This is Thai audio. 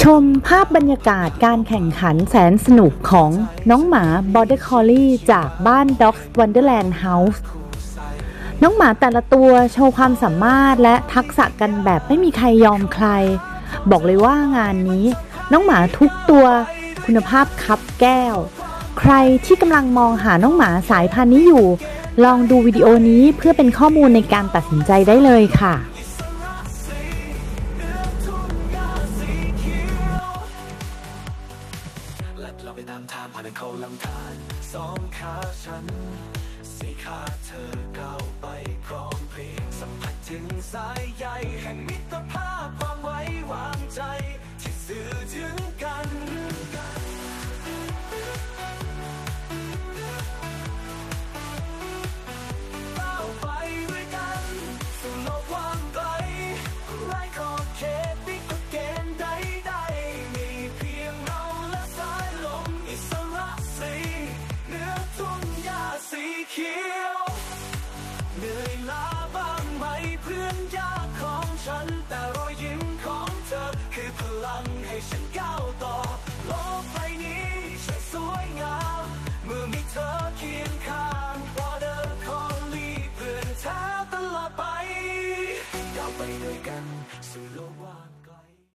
ชมภาพบรรยากาศการแข่งขันแสนสนุกของน้องหมา Border Collie จากบ้าน Dogs Wonderland House น้องหมาแต่ละตัวโชว์ความสามารถและทักษะกันแบบไม่มีใครยอมใคร บอกเลยว่างานนี้ น้องหมาทุกตัวคุณภาพคับแก้ว ใครที่กำลังมองหาน้องหมาสายพันธุ์นี้อยู่ ลองดูวิดีโอนี้เพื่อเป็นข้อมูลในการตัดสินใจได้เลยค่ะ ละเราไปตามทางผ่านเขาลำธารสองขาฉันสี่ขาเธอก้าวไปพร้อมเพลียงสัมผัสถึงสาย เหื่อยล้าบ้างไหมเพื่อนยากของฉัน แต่รอยยิ้มของเธอ คือพลังให้ฉันก้าวต่อ โลกใบนี้ฉันสวยงามเมื่อมีเธอเคียงข้างวอเดินขคอลลีเพื่อนแท้ตลอดไปก้าวไปด้วยกันสู่โลกว่าง